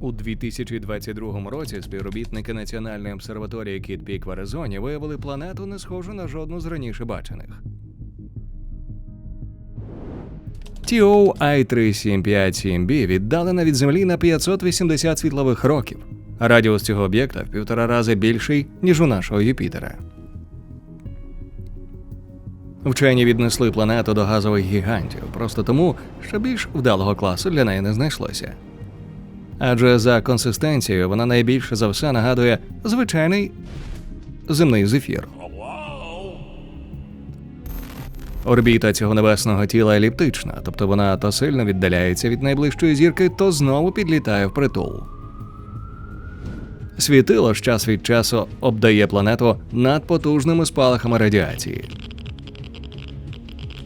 У 2022 році співробітники Національної обсерваторії Кіт Пік в Аризоні виявили планету, не схожу на жодну з раніше бачених. TO-I375CMB віддалена від Землі на 580 світлових років. Радіус цього об'єкта в півтора рази більший, ніж у нашого Юпітера. Вчені віднесли планету до газових гігантів просто тому, що більш вдалого класу для неї не знайшлося. Адже за консистенцією вона найбільше за все нагадує звичайний земний зефір. Орбіта цього небесного тіла еліптична, тобто вона то сильно віддаляється від найближчої зірки, то знову підлітає в притул. Світило ж час від часу обдає планету надпотужними спалахами радіації.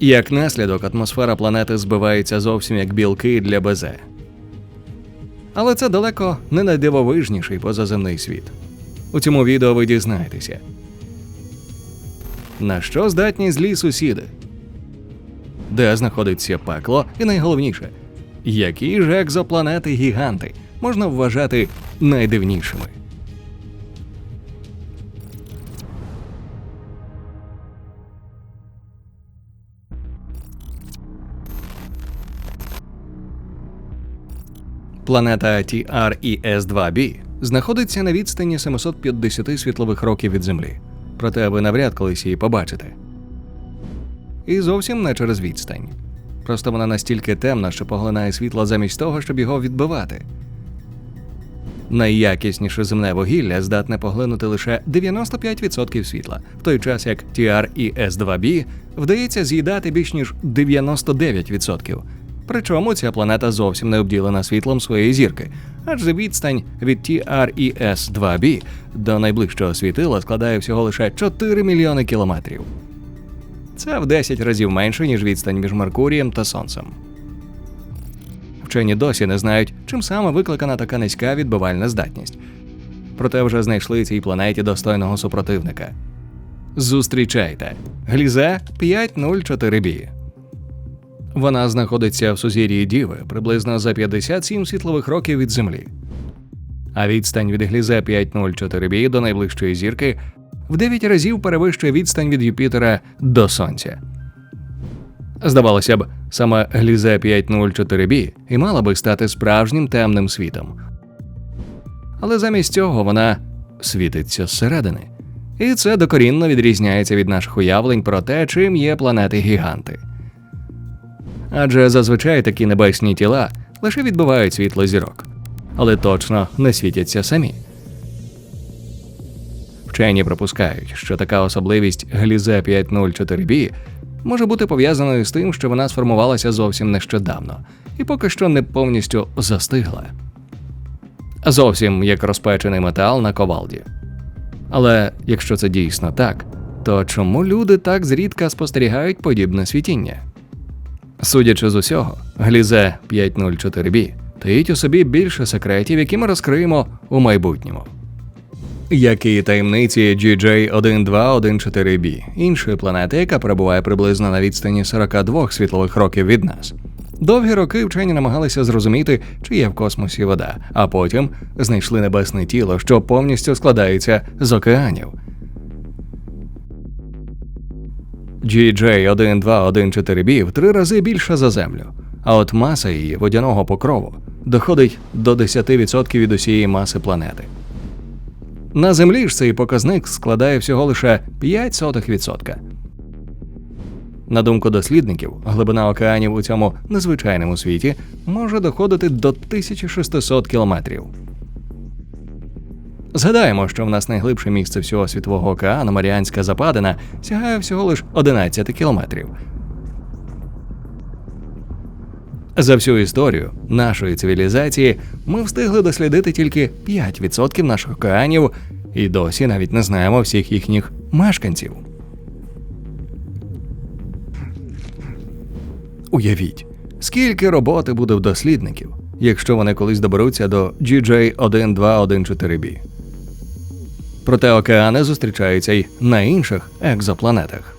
Як наслідок, атмосфера планети збивається зовсім як білки для безе. Але це далеко не найдивовижніший позаземний світ. У цьому відео ви дізнаєтеся, на що здатні злі сусіди, де знаходиться пекло, і найголовніше, які ж екзопланети гіганти можна вважати найдивнішими. Планета TRES-2b знаходиться на відстані 750 світлових років від Землі, проте ви навряд колись її побачите. І зовсім не через відстань. Просто вона настільки темна, що поглинає світло замість того, щоб його відбивати. Найякісніше земне вугілля здатне поглинути лише 95% світла, в той час як TRES-2b вдається з'їдати більш ніж 99%. Причому ця планета зовсім не обділена світлом своєї зірки, адже відстань від TRES-2b до найближчого світила складає всього лише 4 мільйони кілометрів. Це в 10 разів менше, ніж відстань між Меркурієм та Сонцем. Вчені досі не знають, чим саме викликана така низька відбивальна здатність. Проте вже знайшли цій планеті достойного супротивника. Зустрічайте Глізе 504b. Вона знаходиться в сузір'ї Діви приблизно за 57 світлових років від Землі. А відстань від Глізе 504b до найближчої зірки в 9 разів перевищує відстань від Юпітера до Сонця. Здавалося б, саме Глізе 504b і мала би стати справжнім темним світом. Але замість цього вона світиться зсередини. І це докорінно відрізняється від наших уявлень про те, чим є планети гіганти. Адже зазвичай такі небесні тіла лише відбивають світло зірок, але точно не світяться самі. Вчені припускають, що така особливість Глізе 504b може бути пов'язаною з тим, що вона сформувалася зовсім нещодавно і поки що не повністю застигла. Зовсім як розпечений метал на ковалді. Але якщо це дійсно так, то чому люди так зрідка спостерігають подібне світіння? Судячи з усього, Глізе 504b таїть у собі більше секретів, які ми розкриємо у майбутньому. Як і таємниці GJ1214b, іншої планети, яка перебуває приблизно на відстані 42 світлових років від нас. Довгі роки вчені намагалися зрозуміти, чи є в космосі вода, а потім знайшли небесне тіло, що повністю складається з океанів. GJ1214b в три рази більша за Землю, а от маса її водяного покрову доходить до 10% від усієї маси планети. На Землі ж цей показник складає всього лише 0,05%. На думку дослідників, глибина океанів у цьому незвичайному світі може доходити до 1600 кілометрів. Згадаємо, що в нас найглибше місце всього світового океану Маріанська Западина сягає всього лише 11 кілометрів. За всю історію нашої цивілізації ми встигли дослідити тільки 5% наших океанів і досі навіть не знаємо всіх їхніх мешканців. Уявіть, скільки роботи буде в дослідників, якщо вони колись доберуться до GJ1214b. Проте океани зустрічаються й на інших екзопланетах.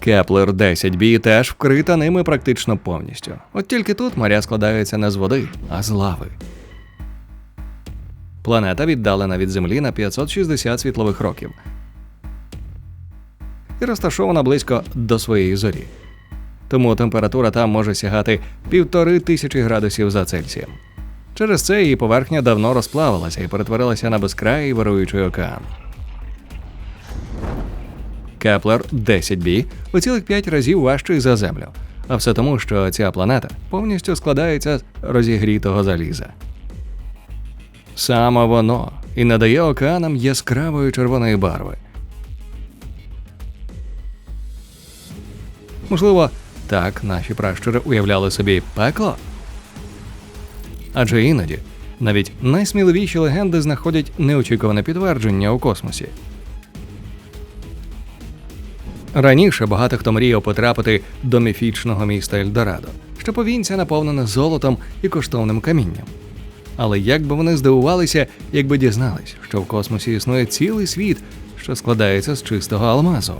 Кеплер 10b теж вкрита ними практично повністю. От тільки тут моря складаються не з води, а з лави. Планета віддалена від Землі на 560 світлових років і розташована близько до своєї зорі. Тому температура там може сягати півтори тисячі градусів за Цельсієм. Через це її поверхня давно розплавилася і перетворилася на безкрай вируючий океан. Кеплер 10b у цілих 5 разів важчий за Землю. А все тому, що ця планета повністю складається з розігрітого заліза. Саме воно і надає океанам яскравої червоної барви. Можливо, так наші пращури уявляли собі пекло. Адже іноді навіть найсміливіші легенди знаходять неочікуване підтвердження у космосі. Раніше багато хто мріяв потрапити до міфічного міста Ельдорадо, що повінця наповнене золотом і коштовним камінням. Але як би вони здивувалися, якби дізнались, що в космосі існує цілий світ, що складається з чистого алмазу.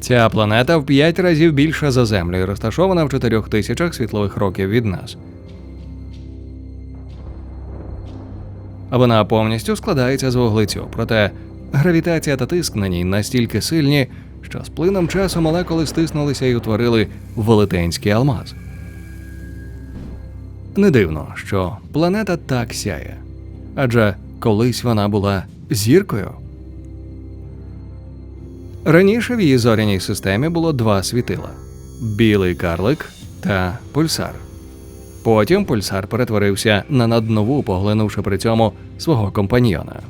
Ця планета в 5 разів більша за Землю і розташована в 4 тисячах світлових років від нас. Вона повністю складається з вуглецю, проте гравітація та тиск на ній настільки сильні, що з плином часу молекули стиснулися і утворили велетенський алмаз. Не дивно, що планета так сяє, адже колись вона була зіркою. Раніше в її зоряній системі було два світила: білий карлик та пульсар. Потім пульсар перетворився на наднову, поглинувши при цьому свого компаньйона.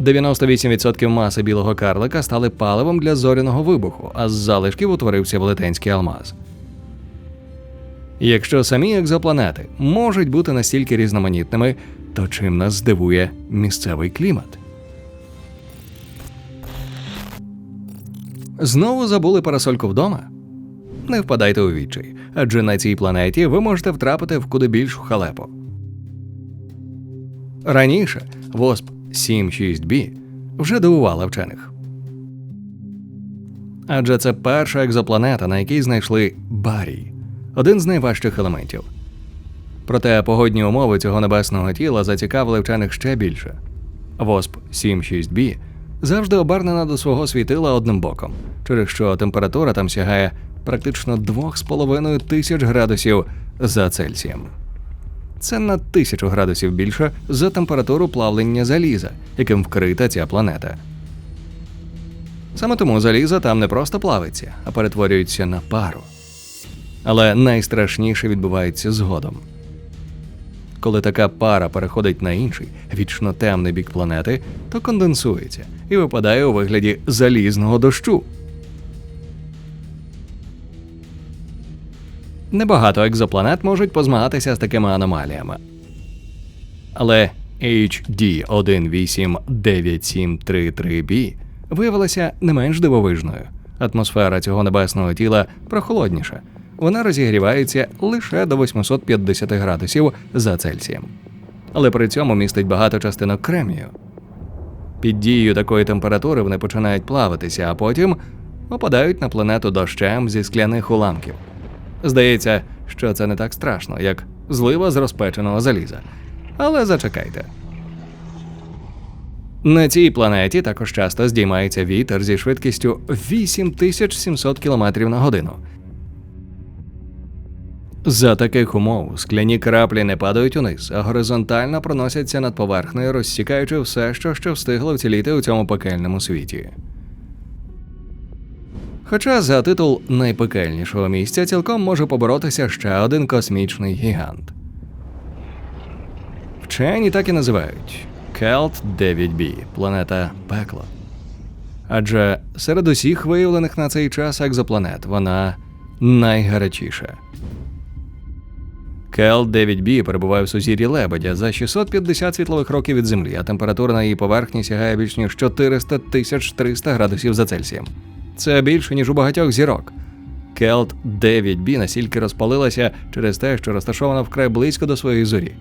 98% маси білого карлика стали паливом для зоряного вибуху, а з залишків утворився велетенський алмаз. Якщо самі екзопланети можуть бути настільки різноманітними, то чим нас здивує місцевий клімат? Знову забули парасольку вдома? Не впадайте у відчай, адже на цій планеті ви можете втрапити в куди більшу халепу. Раніше ВОСП 76b вже дивувала вчених. Адже це перша екзопланета, на якій знайшли барій один з найважчих елементів. Проте погодні умови цього небесного тіла зацікавили вчених ще більше. ВОСП 76b завжди обернена до свого світила одним боком, через що температура там сягає практично 2,5 тисяч градусів за Цельсієм. Це на тисячу градусів більше за температуру плавлення заліза, яким вкрита ця планета. Саме тому залізо там не просто плавиться, а перетворюється на пару. Але найстрашніше відбувається згодом. Коли така пара переходить на інший вічно темний бік планети, то конденсується і випадає у вигляді залізного дощу. Небагато екзопланет можуть позмагатися з такими аномаліями. Але HD 1897333b виявилася не менш дивовижною. Атмосфера цього небесного тіла прохолодніша. Вона розігрівається лише до 850 градусів за Цельсієм. Але при цьому містить багато частинок кремнію. Під дією такої температури вони починають плаватися, а потім опадають на планету дощем зі скляних уламків. Здається, що це не так страшно, як злива з розпеченого заліза. Але зачекайте. На цій планеті також часто здіймається вітер зі швидкістю 8700 км на годину. За таких умов скляні краплі не падають униз, а горизонтально проносяться над поверхнею, розсікаючи все, що ще встигло вціліти у цьому пекельному світі. Хоча за титул найпекельнішого місця цілком може поборотися ще один космічний гігант. Вчені так і називають Келт 9b планета пекла. Адже серед усіх виявлених на цей час екзопланет вона найгарячіша. Кел 9b перебуває в сузір'ї Лебедя за 650 світлових років від Землі, а температура на її поверхні сягає більш ніж 400 тисяч 300 градусів за Цельсієм. Це більше, ніж у багатьох зірок. Келт 9b настільки розпалилася через те, що розташована вкрай близько до своєї зорі.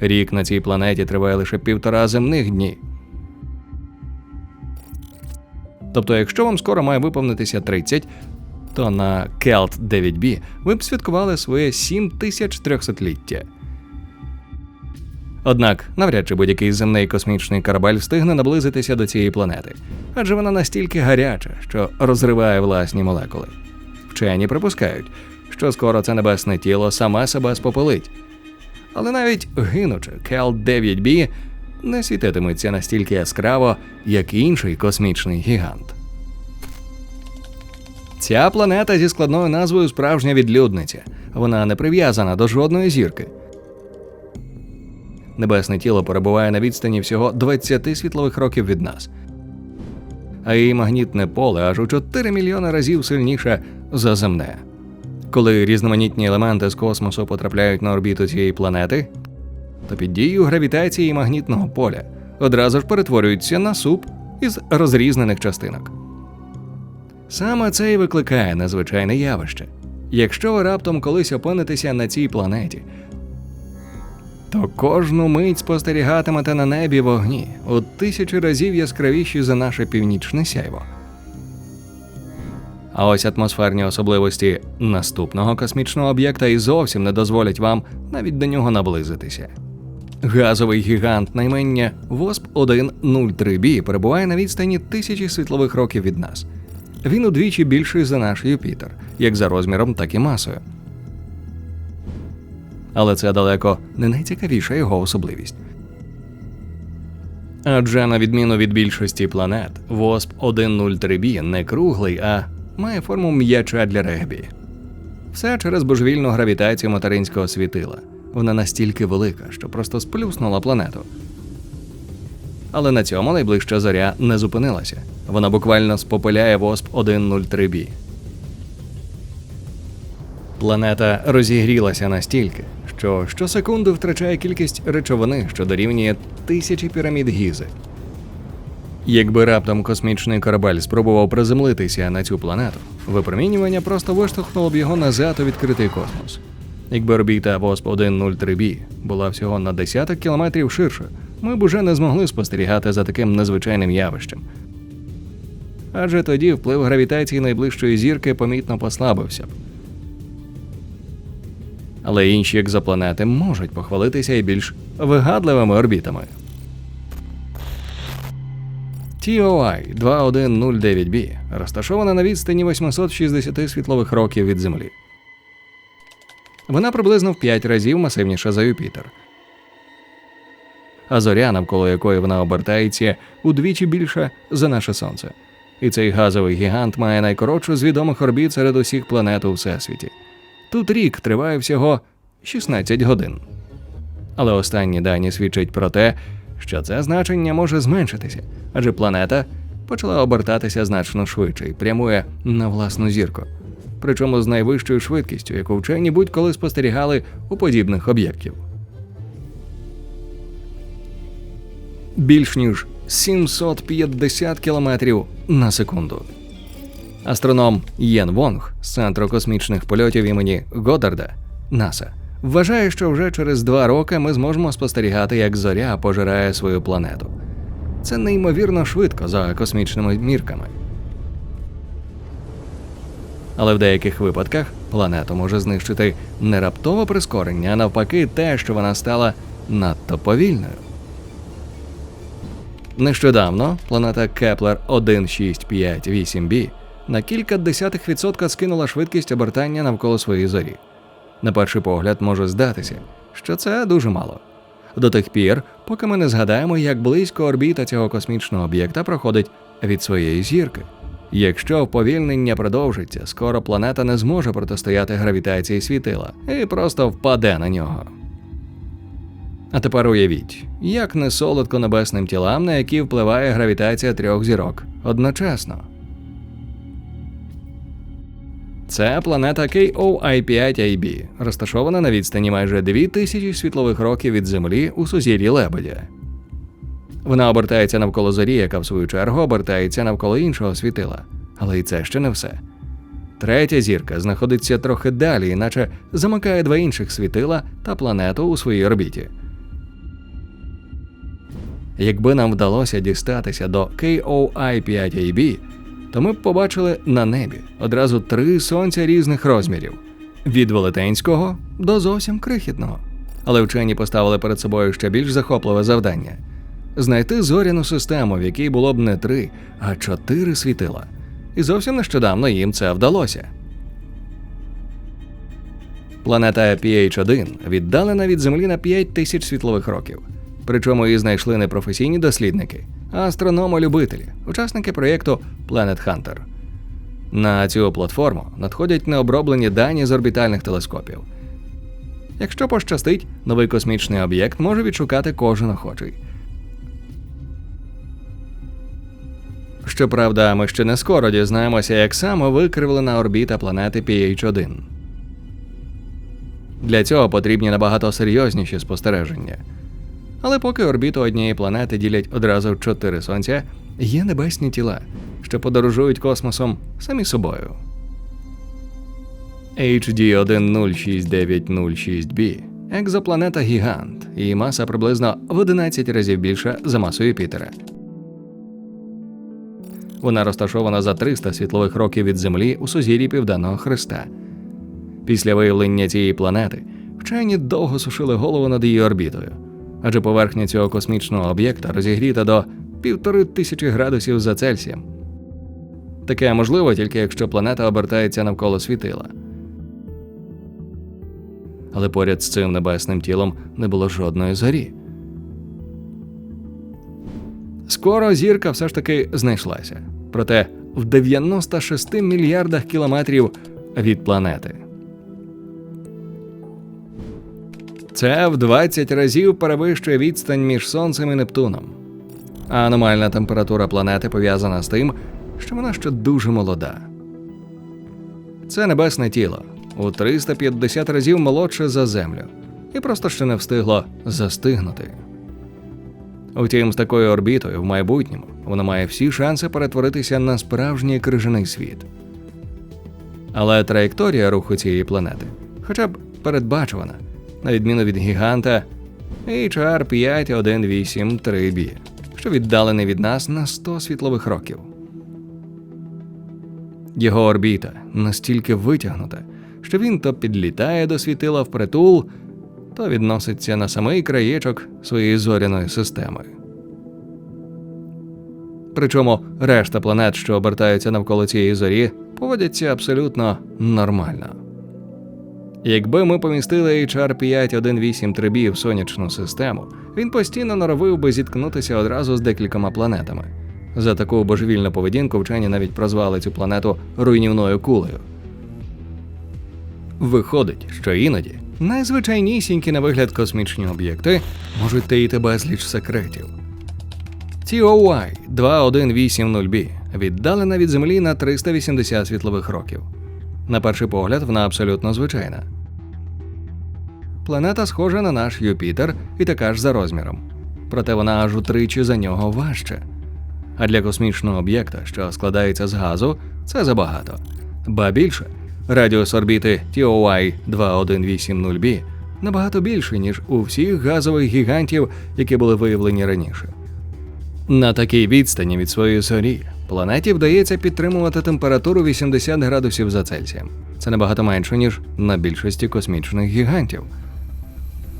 Рік на цій планеті триває лише півтора земних дні. Тобто, якщо вам скоро має виповнитися 30, то на Келт 9B ви б святкували своє 7300-ліття. Однак навряд чи будь-який земний космічний корабель встигне наблизитися до цієї планети, адже вона настільки гаряча, що розриває власні молекули. Вчені припускають, що скоро це небесне тіло саме себе спопелить. Але навіть гинучи, Кел 9B не світитиметься настільки яскраво, як інший космічний гігант. Ця планета зі складною назвою справжня відлюдниця. Вона не прив'язана до жодної зірки. Небесне тіло перебуває на відстані всього 20 світлових років від нас. А її магнітне поле аж у 4 мільйони разів сильніше за земне. Коли різноманітні елементи з космосу потрапляють на орбіту цієї планети, то під дією гравітації магнітного поля одразу ж перетворюються на суп із розрізнених частинок. Саме це і викликає незвичайне явище. Якщо ви раптом колись опинитеся на цій планеті, то кожну мить спостерігатимете на небі вогні у тисячі разів яскравіші за наше північне сяйво. А ось атмосферні особливості наступного космічного об'єкта і зовсім не дозволять вам навіть до нього наблизитися. Газовий гігант наймення восп 103 b перебуває на відстані тисячі світлових років від нас. Він удвічі більший за наш Юпітер, як за розміром, так і масою. Але це далеко не найцікавіша його особливість. Адже на відміну від більшості планет, восп 103 b не круглий, а має форму м'яча для регбі. Все через божевільну гравітацію материнського світила. Вона настільки велика, що просто сплюснула планету. Але на цьому найближча зоря не зупинилася. Вона буквально спопиляє восп 103 b Планета розігрілася настільки, що щосекунду втрачає кількість речовини, що дорівнює тисячі пірамід гізи. Якби раптом космічний корабель спробував приземлитися на цю планету, випромінювання просто виштовхнуло б його назад у відкритий космос. Якби орбіта восп 103 b була всього на десяток кілометрів ширше, ми б уже не змогли спостерігати за таким незвичайним явищем. Адже тоді вплив гравітації найближчої зірки помітно послабився б. Але інші екзопланети можуть похвалитися і більш вигадливими орбітами. TOI 2109b розташована на відстані 860 світлових років від Землі. Вона приблизно в 5 разів масивніша за Юпітер. А зоря, навколо якої вона обертається, удвічі більша за наше Сонце. І цей газовий гігант має найкоротшу з відомих орбіт серед усіх планет у всесвіті. Тут рік триває всього 16 годин. Але останні дані свідчать про те, що це значення може зменшитися, адже планета почала обертатися значно швидше і прямує на власну зірку, причому з найвищою швидкістю, яку вчені будь-коли спостерігали у подібних об'єктів. Більш ніж 750 кілометрів на секунду. Астроном Єн Вонг з центру космічних польотів імені Годарда НАСА вважає, що вже через два роки ми зможемо спостерігати, як зоря пожирає свою планету. Це неймовірно швидко за космічними мірками. Але в деяких випадках планету може знищити не раптове прискорення, а навпаки, те, що вона стала надто повільною. Нещодавно планета Кеплер 1658b на кілька десятих відсотка скинула швидкість обертання навколо своєї зорі. На перший погляд може здатися, що це дуже мало. До тих пір, поки ми не згадаємо, як близько орбіта цього космічного об'єкта проходить від своєї зірки. Якщо вповільнення продовжиться, скоро планета не зможе протистояти гравітації світила і просто впаде на нього. А тепер уявіть, як не солодко небесним тілам, на які впливає гравітація трьох зірок одночасно. Це планета KOI5AB, розташована на відстані майже 2000 світлових років від Землі у сузір'ї Лебедя. Вона обертається навколо зорі, яка в свою чергу обертається навколо іншого світила. Але і це ще не все. Третя зірка знаходиться трохи далі, іначе замикає два інших світила та планету у своїй орбіті. Якби нам вдалося дістатися до KOI5AB, то ми б побачили на небі одразу три сонця різних розмірів від велетенського до зовсім крихітного. Але вчені поставили перед собою ще більш захопливе завдання знайти зоряну систему, в якій було б не три, а чотири світила. І зовсім нещодавно їм це вдалося. Планета PH1 віддалена від Землі на 5 тисяч світлових років. Причому її знайшли не професійні дослідники, а астрономи-любителі, учасники проєкту Planet Hunter. На цю платформу надходять необроблені дані з орбітальних телескопів. Якщо пощастить, новий космічний об'єкт може відшукати кожен охочий. Щоправда, ми ще не скоро дізнаємося, як саме викривлена орбіта планети PH1. Для цього потрібні набагато серйозніші спостереження. Але поки орбіту однієї планети ділять одразу чотири сонця, є небесні тіла, що подорожують космосом самі собою. HD 106906b екзопланета Гігант, її маса приблизно в 11 разів більша за масу Юпітера. Вона розташована за 300 світлових років від Землі у сузір'ї Південного Христа. Після виявлення цієї планети вчені довго сушили голову над її орбітою, адже поверхня цього космічного об'єкта розігріта до півтори тисячі градусів за Цельсієм. Таке можливо тільки якщо планета обертається навколо світила. Але поряд з цим небесним тілом не було жодної зорі. Скоро зірка все ж таки знайшлася, проте в 96 мільярдах кілометрів від планети. Це в 20 разів перевищує відстань між Сонцем і Нептуном. А аномальна температура планети пов'язана з тим, що вона ще дуже молода. Це небесне тіло у 350 разів молодше за Землю, і просто ще не встигло застигнути. Утім, з такою орбітою в майбутньому воно має всі шанси перетворитися на справжній крижаний світ. Але траєкторія руху цієї планети хоча б передбачувана, на відміну від гіганта HR 5183b, що віддалений від нас на 100 світлових років. Його орбіта настільки витягнута, що він то підлітає до світила впритул, то відноситься на самий краєчок своєї зоряної системи. Причому решта планет, що обертаються навколо цієї зорі, поводяться абсолютно нормально. Якби ми помістили HR 5183b в сонячну систему, він постійно норовив би зіткнутися одразу з декількома планетами. За таку божевільну поведінку вчені навіть прозвали цю планету руйнівною кулею. Виходить, що іноді найзвичайнісінькі на вигляд космічні об'єкти можуть таїти безліч секретів. TOY 2180b віддалена від Землі на 380 світлових років. На перший погляд, вона абсолютно звичайна. Планета схожа на наш Юпітер і така ж за розміром. Проте вона аж утричі за нього важче. А для космічного об'єкта, що складається з газу, це забагато. Ба більше, радіус орбіти TOI 2180b набагато більший, ніж у всіх газових гігантів, які були виявлені раніше. На такій відстані від своєї зорі планеті вдається підтримувати температуру 80 градусів за Цельсієм. Це набагато менше, ніж на більшості космічних гігантів.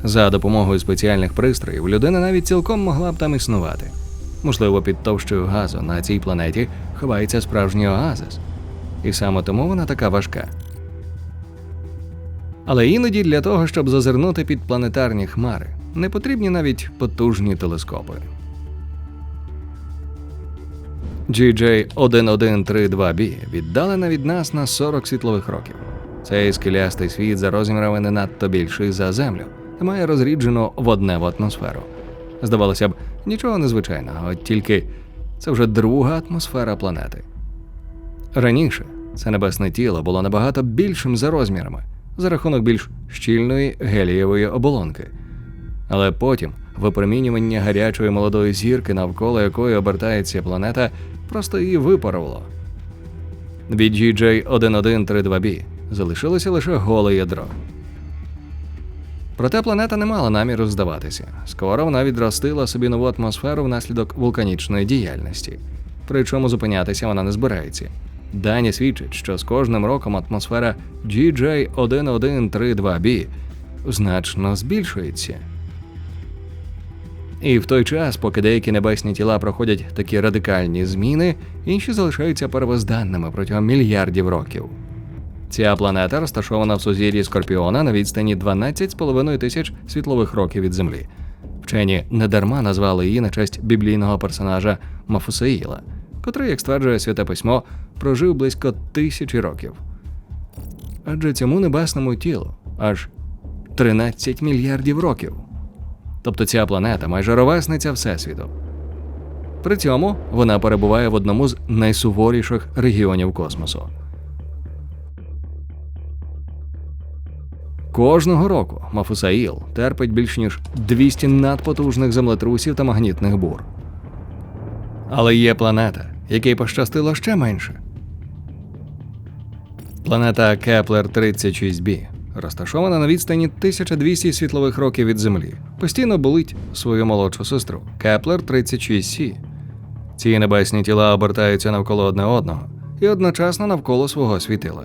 За допомогою спеціальних пристроїв людина навіть цілком могла б там існувати. Можливо, під товщою газу на цій планеті ховається справжній оазис, і саме тому вона така важка. Але іноді для того, щоб зазирнути під планетарні хмари, не потрібні навіть потужні телескопи. GJ1132b віддалена від нас на 40 світлових років. Цей скелястий світ за розмірами не надто більший за Землю та має розріджену водневу атмосферу. Здавалося б, нічого незвичайного, от тільки це вже друга атмосфера планети. Раніше це небесне тіло було набагато більшим за розмірами за рахунок більш щільної гелієвої оболонки. Але потім випромінювання гарячої молодої зірки, навколо якої обертається планета, просто її випарувало. Від GJ1132b залишилося лише голе ядро. Проте планета не мала наміру здаватися. Скоро вона відростила собі нову атмосферу внаслідок вулканічної діяльності. причому зупинятися вона не збирається. Дані свідчать, що з кожним роком атмосфера GJ1132b значно збільшується. І в той час, поки деякі небесні тіла проходять такі радикальні зміни, інші залишаються первозданними протягом мільярдів років. Ця планета розташована в сузір'ї Скорпіона на відстані 12,5 тисяч світлових років від Землі. Вчені недарма назвали її на честь біблійного персонажа Мафусаїла, котрий, як стверджує святе письмо, прожив близько тисячі років. Адже цьому небесному тілу аж 13 мільярдів років. Тобто ця планета майже ровесниця Всесвіту. При цьому вона перебуває в одному з найсуворіших регіонів космосу. Кожного року Мафусаїл терпить більш ніж 200 надпотужних землетрусів та магнітних бур. Але є планета, якій пощастило ще менше. Планета Кеплер 36b розташована на відстані 1200 світлових років від Землі. Постійно болить свою молодшу сестру Кеплер 36c. Ці небесні тіла обертаються навколо одне одного і одночасно навколо свого світила.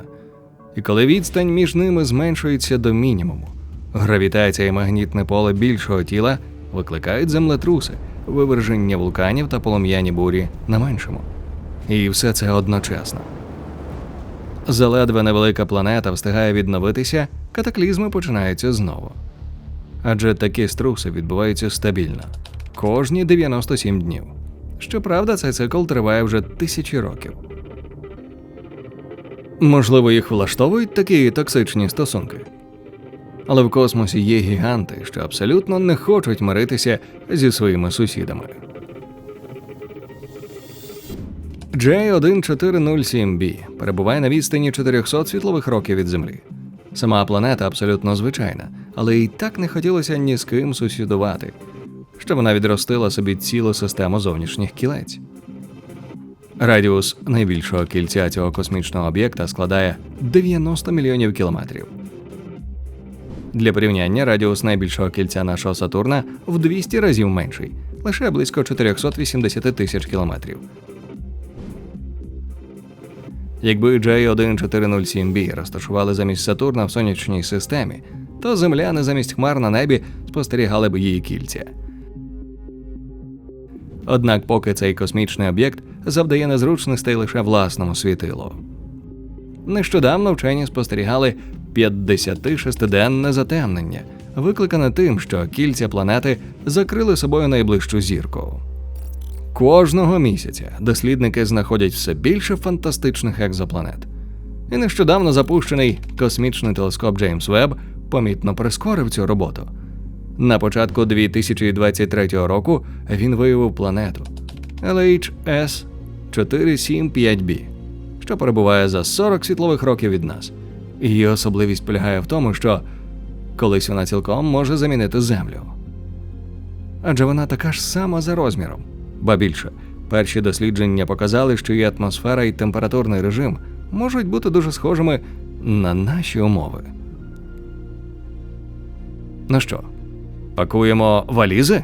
І коли відстань між ними зменшується до мінімуму, гравітація і магнітне поле більшого тіла викликають землетруси, виверження вулканів та полум'яні бурі на меншому. І все це одночасно. Заледве невелика планета встигає відновитися, катаклізми починаються знову. Адже такі струси відбуваються стабільно кожні 97 днів. Щоправда, цей цикл триває вже тисячі років. Можливо, їх влаштовують такі токсичні стосунки. Але в космосі є гіганти, що абсолютно не хочуть миритися зі своїми сусідами. J1407b перебуває на відстані 400 світлових років від Землі. Сама планета абсолютно звичайна, але й так не хотілося ні з ким сусідувати, що вона відростила собі цілу систему зовнішніх кілець. Радіус найбільшого кільця цього космічного об'єкта складає 90 мільйонів кілометрів. Для порівняння радіус найбільшого кільця нашого Сатурна в 200 разів менший, лише близько 480 тисяч кілометрів. Якби J1407b розташували замість Сатурна в сонячній системі, то земляни замість хмар на небі спостерігали б її кільця. Однак, поки цей космічний об'єкт завдає незручностей лише власному світилу. Нещодавно вчені спостерігали 56-денне затемнення, викликане тим, що кільця планети закрили собою найближчу зірку. Кожного місяця дослідники знаходять все більше фантастичних екзопланет. І нещодавно запущений космічний телескоп Джеймс Веб помітно прискорив цю роботу. На початку 2023 року він виявив планету LHS 475b, що перебуває за 40 світлових років від нас. Її особливість полягає в тому, що колись вона цілком може замінити Землю. Адже вона така ж сама за розміром. Ба більше, перші дослідження показали, що і атмосфера і температурний режим можуть бути дуже схожими на наші умови. Ну що, пакуємо валізи?